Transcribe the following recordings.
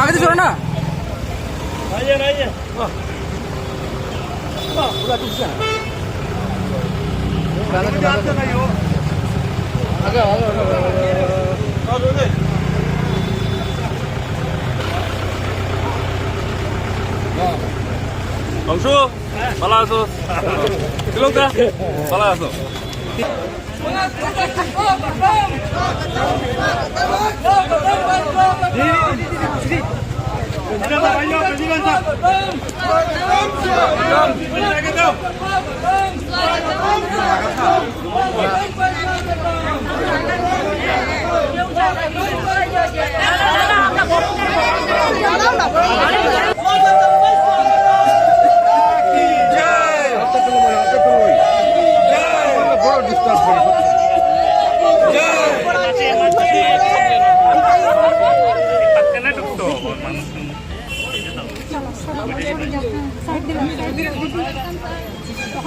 ఆగదు చూడండి Bonjour, Palazzo. Gelungen? Palazzo. Sri Lanka ভালো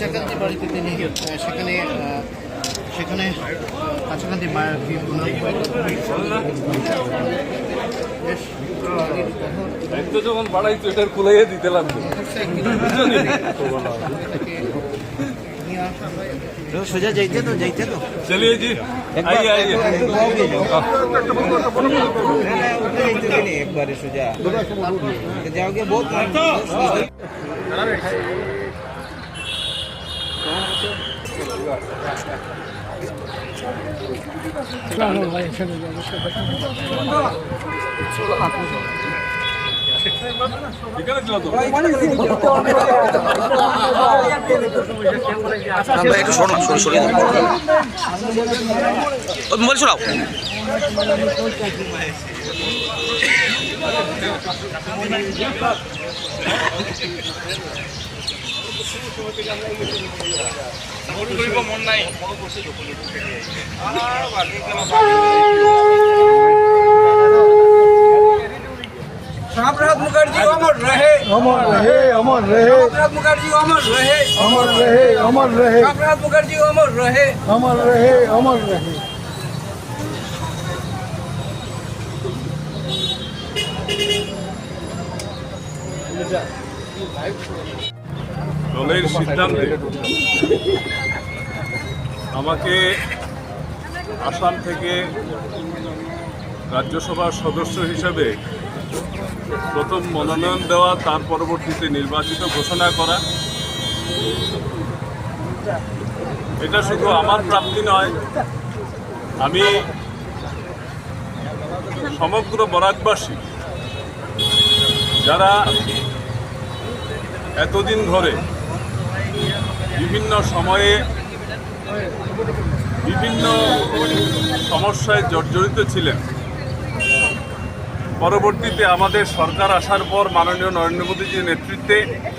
কাঁচাকান্তি বাড়িতে তিনি সেখানে সেখানে কাছাকাছি মায়ের যখন বাড়াই তো এটার খুলাইয়ে দিতে লাগবে। সোজা যাইতে তো যাইতে তো। হ্যাঁ। একবারে সোজা। বহুত একটু সরলাম সরে সরে মোবাইল শোনাও Thank you. মন কৰিব মন নাই মই কৈছো শ্যামপ্রসাদ মুখার্জি অমর রহে অমর রহে অমর রহে শ্যামপ্রসাদ মুখার্জি অমর রহে অমর রহে অমর রহে শ্যামপ্রসাদ মুখার্জি অমর রহে অমর রহে অমর রহে Yeah. দলের সিদ্ধান্তে আমাকে আসাম থেকে রাজ্যসভার সদস্য হিসেবে প্রথম মনোনয়ন দেওয়া, তার পরবর্তীতে নির্বাচিত ঘোষণা করা। এটা শুধু আমার প্রাপ্তি নয়, আমি সমগ্র বরাকবাসী, যারা এতদিন ধরে বিভিন্ন সময়ে বিভিন্ন সমস্যায় জর্জরিত ছিলেন। পরবর্তীতে আমাদের সরকার আসার পর মাননীয় নরেন্দ্র মোদীজির নেতৃত্বে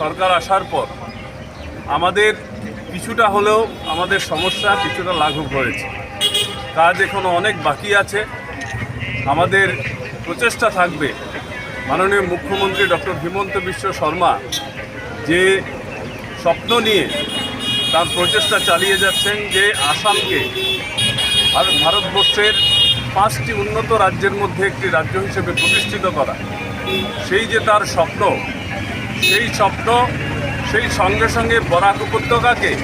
সরকার আসার পর আমাদের কিছুটা হলেও আমাদের সমস্যা কিছুটা লাঘব হয়েছে। কাজ এখনও অনেক বাকি আছে। আমাদের প্রচেষ্টা থাকবে। মাননীয় মুখ্যমন্ত্রী ডক্টর হিমন্ত বিশ্ব শর্মা যে স্বপ্ন নিয়ে তার প্রচেষ্টা চালিয়ে যাচ্ছেন যে আসামকে ভার- ভারতবর্ষের পাঁচটি উন্নত রাজ্যের মধ্যে একটি রাজ্য হিসেবে প্রতিষ্ঠিত করা। সেই যে তার স্বপ্ন, সেই স্বপ্ন, সেই সঙ্গে সঙ্গে বরাক উপত্যকাকে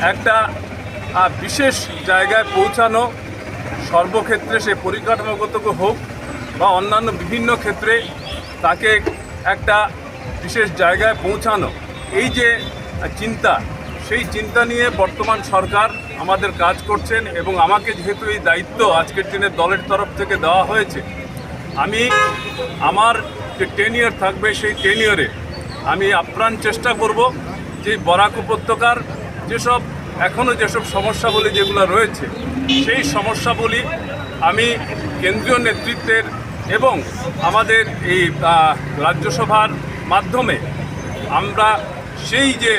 একটা বিশেষ জায়গায় পৌঁছানো সর্বক্ষেত্রে সে পরিকাঠামোগত হোক বা অন্যান্য বিভিন্ন ক্ষেত্রে তাকে একটা বিশেষ জায়গায় পৌঁছানো। এই যে চিন্তা, সেই চিন্তা নিয়ে বর্তমান সরকার আমাদের কাজ করছেন এবং আমাকে যেহেতু এই দায়িত্ব আজকের দিনে দলের তরফ থেকে দেওয়া হয়েছে, আমি আমার যে টেনিয়র থাকবে সেই টেনিয়রে আমি আপ্রাণ চেষ্টা করব যে বরাক উপত্যকার যেসব এখনও যেসব সমস্যাবলী যেগুলো রয়েছে, সেই সমস্যাবলী আমি কেন্দ্রীয় নেতৃত্বের এবং আমাদের এই রাজ্যসভার মাধ্যমে আমরা সেই যে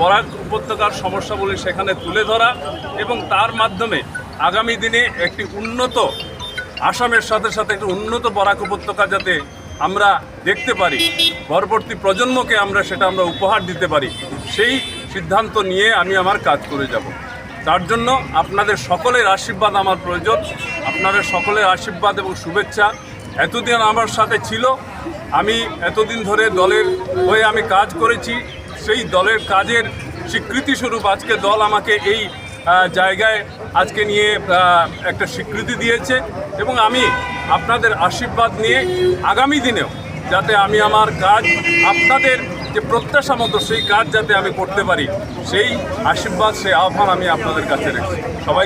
বরাক উপত্যকার সমস্যাগুলি সেখানে তুলে ধরা এবং তার মাধ্যমে আগামী দিনে একটি উন্নত, আসামের সাথে সাথে একটি উন্নত বরাক উপত্যকা যাতে আমরা দেখতে পারি, পরবর্তী প্রজন্মকে আমরা সেটা আমরা উপহার দিতে পারি, সেই সিদ্ধান্ত নিয়ে আমি আমার কাজ করে যাব। তার জন্য আপনাদের সকলের আশীর্বাদ আমার প্রয়োজন, আপনাদের সকলের আশীর্বাদ এবং শুভেচ্ছা এতদিন আমার সাথে ছিল, আমি এতদিন ধরে দলের হয়ে আমি কাজ করেছি সেই দলের কাজের স্বীকৃতিস্বরূপ আজকে দল আমাকে এই জায়গায় আজকে নিয়ে একটা স্বীকৃতি দিয়েছে এবং আমি আপনাদের আশীর্বাদ নিয়ে আগামী দিনেও যাতে আমি আমার কাজ, আপনাদের যে প্রত্যাশা মতো সেই কাজ যাতে আমি করতে পারি, সেই আশীর্বাদ, সেই আহ্বান আমি আপনাদের কাছে রেখেছি। সবাই